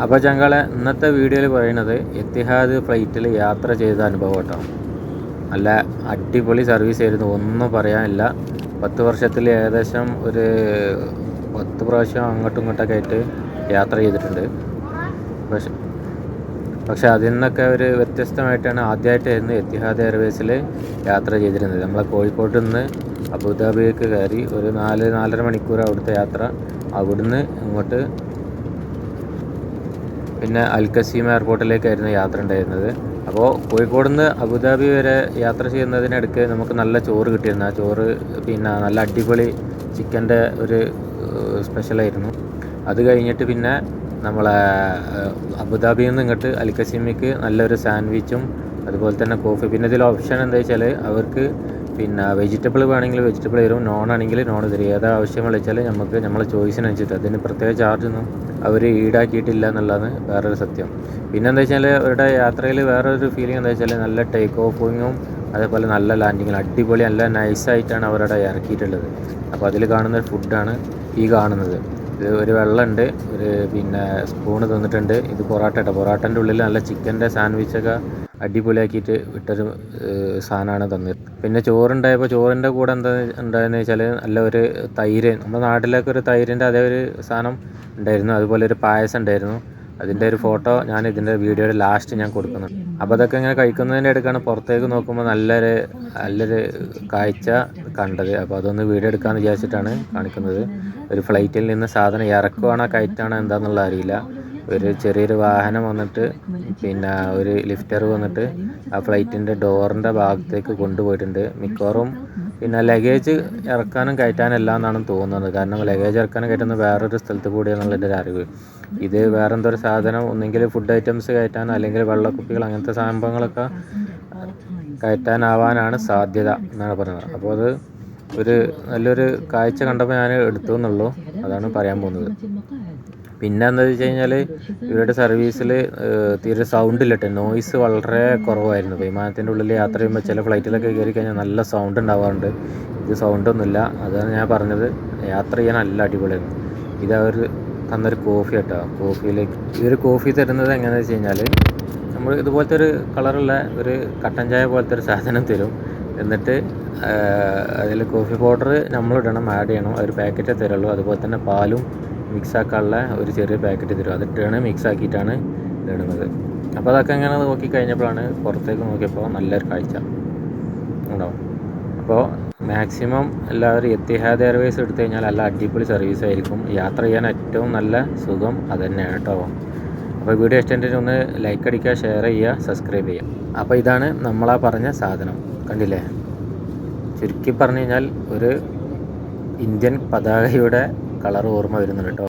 അപ്പോൾ ചങ്കളെ ഇന്നത്തെ വീഡിയോയിൽ പറയുന്നത് എത്തിഹാദ് ഫ്ലൈറ്റിൽ യാത്ര ചെയ്ത അനുഭവം കേട്ടോ. നല്ല അടിപൊളി സർവീസ് ആയിരുന്നു. ഒന്നും പറയാനില്ല. പത്ത് വർഷത്തിൽ ഏകദേശം ഒരു പത്ത് പ്രാവശ്യം അങ്ങോട്ടും ഇങ്ങോട്ടൊക്കെ ആയിട്ട് യാത്ര ചെയ്തിട്ടുണ്ട്. പക്ഷെ പക്ഷെ അതിൽ നിന്നൊക്കെ ഒരു വ്യത്യസ്തമായിട്ടാണ് ആദ്യമായിട്ടായിരുന്നു എത്തിഹാദ് എയർവേസിൽ യാത്ര ചെയ്തിരുന്നത്. നമ്മളെ കോഴിക്കോട്ട് നിന്ന് അബുദാബിയിലേക്ക് കയറി ഒരു നാല് നാലര മണിക്കൂർ അവിടുത്തെ യാത്ര. അവിടുന്ന് ഇങ്ങോട്ട് പിന്നെ അൽക്കസീം എയർപോർട്ടിലേക്കായിരുന്നു യാത്ര ഉണ്ടായിരുന്നത്. അപ്പോൾ കോഴിക്കോട് നിന്ന് അബുദാബി വരെ യാത്ര ചെയ്യുന്നതിനിടയ്ക്ക് നമുക്ക് നല്ല ചോറ് കിട്ടിയിരുന്നു. ആ ചോറ് പിന്നെ നല്ല അടിപൊളി ചിക്കന്റെ ഒരു സ്പെഷ്യലായിരുന്നു. അത് കഴിഞ്ഞിട്ട് പിന്നെ നമ്മളെ അബുദാബിയിൽ നിന്ന് ഇങ്ങോട്ട് അൽക്കസീമയ്ക്ക് നല്ലൊരു സാൻഡ്വിച്ചും അതുപോലെ തന്നെ കോഫി. പിന്നെ ഇതിൽ ഓപ്ഷൻ എന്താ വെച്ചാൽ അവർക്ക് പിന്നെ വെജിറ്റബിൾ വേണമെങ്കിൽ വെജിറ്റബിൾ തരും. നോൺ ആണെങ്കിൽ നോൺ തരും. ഏതാ ആവശ്യം വിളിച്ചാൽ നമുക്ക് നമ്മളെ ചോയ്സിനനുസരിച്ച് അതിന് പ്രത്യേക ചാർജൊന്നും അവർ ഈടാക്കിയിട്ടില്ല എന്നുള്ളതാണ് വേറൊരു സത്യം. പിന്നെ എന്താ വെച്ചാൽ അവരുടെ യാത്രയിൽ വേറൊരു ഫീലിംഗ് എന്താ വെച്ചാൽ നല്ല ടേക്ക് ഓഫിങ്ങും അതേപോലെ നല്ല ലാൻഡിങ്ങും അടിപൊളി നല്ല നൈസായിട്ടാണ് അവരുടെ ഇറക്കിയിട്ടുള്ളത്. അപ്പോൾ അതിൽ കാണുന്ന ഫുഡാണ് ഈ കാണുന്നത്. ഇത് ഒരു വെള്ളമുണ്ട് ഒരു പിന്നെ സ്പൂണ് തന്നിട്ടുണ്ട്. ഇത് പൊറാട്ട കേട്ടോ പൊറാട്ടന്റെ ഉള്ളിൽ നല്ല ചിക്കന്റെ സാൻഡ്വിച്ചൊക്കെ അടിപൊളിയാക്കിയിട്ട് ഇട്ടൊരു സാധനമാണ് തന്നത്. പിന്നെ ചോറുണ്ടായപ്പോൾ ചോറിന്റെ കൂടെ എന്താ ഉണ്ടായെന്ന് വെച്ചാൽ നല്ല ഒരു തൈര് നമ്മുടെ നാട്ടിലൊക്കെ ഒരു തൈരിന്റെ അതേ ഒരു സാധനം ഉണ്ടായിരുന്നു. അതുപോലെ ഒരു പായസം ഉണ്ടായിരുന്നു. അതിന്റെ ഒരു ഫോട്ടോ ഞാൻ ഇതിന്റെ വീഡിയോയുടെ ലാസ്റ്റ് ഞാൻ കൊടുക്കുന്നുണ്ട് അപ്പോൾ അതൊക്കെ ഇങ്ങനെ കഴിക്കുന്നതിന്റെ ഇടയ്ക്കാണ് പുറത്തേക്ക് നോക്കുമ്പോൾ നല്ലൊരു നല്ലൊരു കാഴ്ച കണ്ടത്. അപ്പോൾ അതൊന്ന് വീഡിയോ എടുക്കാമെന്ന് വിചാരിച്ചിട്ടാണ് കാണിക്കുന്നത്. ഒരു ഫ്ലൈറ്റിൽ നിന്ന് സാധനം ഇറക്കുവാണോ കയറ്റാണോ എന്താണെന്നുള്ള അറിയില്ല. ഒരു ചെറിയൊരു വാഹനം വന്നിട്ട് പിന്നെ ഒരു ലിഫ്റ്റർ വന്നിട്ട് ആ ഫ്ലൈറ്റിന്റെ ഡോറിന്റെ ഭാഗത്തേക്ക് കൊണ്ടുപോയിട്ടുണ്ട്. മിക്കവാറും പിന്നെ ലഗേജ് ഇറക്കാനും കയറ്റാനും എല്ലാം എന്നാണ് തോന്നുന്നത്. കാരണം ലഗേജ് ഇറക്കാനും കയറ്റുന്നത് വേറൊരു സ്ഥലത്ത് കൂടിയാണെന്നുള്ള എന്റെ ഒരു അറിവ്. ഇത് വേറെ എന്തോ ഒരു സാധനം ഒന്നെങ്കിൽ ഫുഡ് ഐറ്റംസ് കയറ്റാൻ അല്ലെങ്കിൽ വെള്ളക്കുപ്പികൾ അങ്ങനത്തെ സംഭവങ്ങളൊക്കെ കയറ്റാനാവാനാണ് സാധ്യത എന്നാണ് പറയുന്നത്. അപ്പോൾ അത് ഒരു നല്ലൊരു കാഴ്ച കണ്ടപ്പോൾ ഞാൻ എടുത്തു എന്നുള്ളൂ. അതാണ് പറയാൻ പോകുന്നത്. പിന്നെ എന്താ വെച്ച് കഴിഞ്ഞാൽ ഇവരുടെ സർവീസിൽ തീരെ സൗണ്ട് ഇല്ലട്ടെ നോയ്സ് വളരെ കുറവായിരുന്നു. വിമാനത്തിന്റെ ഉള്ളിൽ യാത്ര ചെയ്യുമ്പോൾ ചില ഫ്ലൈറ്റിലൊക്കെ കയറി കഴിഞ്ഞാൽ നല്ല സൗണ്ട് ഉണ്ടാവാറുണ്ട് ഇത് സൗണ്ടൊന്നുമില്ല അതാണ് ഞാൻ പറഞ്ഞത്. യാത്ര ചെയ്യാൻ നല്ല അടിപൊളിയായിരുന്നു. ഇത് അവർ തന്നൊരു കോഫി കേട്ടോ കോഫിയിലേക്ക് ഒരു കോഫി തരുന്നത് എങ്ങനെയാണെന്ന് വെച്ച് കഴിഞ്ഞാൽ നമ്മൾ ഇതുപോലത്തെ ഒരു കളറുള്ള ഒരു കട്ടൻ ചായ പോലത്തെ ഒരു സാധനം തരും. എന്നിട്ട് അതിൽ കോഫി പൗഡർ നമ്മളിടണം ആഡ് ചെയ്യണം. ഒരു പാക്കറ്റേ തരുള്ളൂ. അതുപോലെ തന്നെ പാലും മിക്സ് ആക്കാനുള്ള ഒരു ചെറിയ പാക്കറ്റ് തരും. അതിട്ടാണ് മിക്സ് ആക്കിയിട്ടാണ് ഇടുന്നത് അപ്പോൾ അതൊക്കെ അങ്ങനെ നോക്കി കഴിഞ്ഞപ്പോഴാണ് പുറത്തേക്ക് നോക്കിയപ്പോൾ നല്ലൊരു കാഴ്ച. ഉണ്ടാവും അപ്പോൾ മാക്സിമം എല്ലാവരും എത്തിഹാദ് എയർവേസ് എടുത്തു കഴിഞ്ഞാൽ നല്ല അടിപൊളി സർവീസ് ആയിരിക്കും. യാത്ര ചെയ്യാൻ ഏറ്റവും നല്ല സുഖം അത് തന്നെയാണ് കേട്ടോ. അപ്പോൾ വീഡിയോ ഇഷ്ടം ഒന്ന് ലൈക്ക് അടിക്കുക ഷെയർ ചെയ്യുക സബ്സ്ക്രൈബ് ചെയ്യുക. അപ്പോൾ ഇതാണ് നമ്മളാ പറഞ്ഞ സാധനം. കണ്ടില്ലേ? ചുരുക്കി പറഞ്ഞു കഴിഞ്ഞാൽ ഒരു ഇന്ത്യൻ പതാകയുടെ കളർ ഓർമ്മ വരുന്നുണ്ട് കേട്ടോ.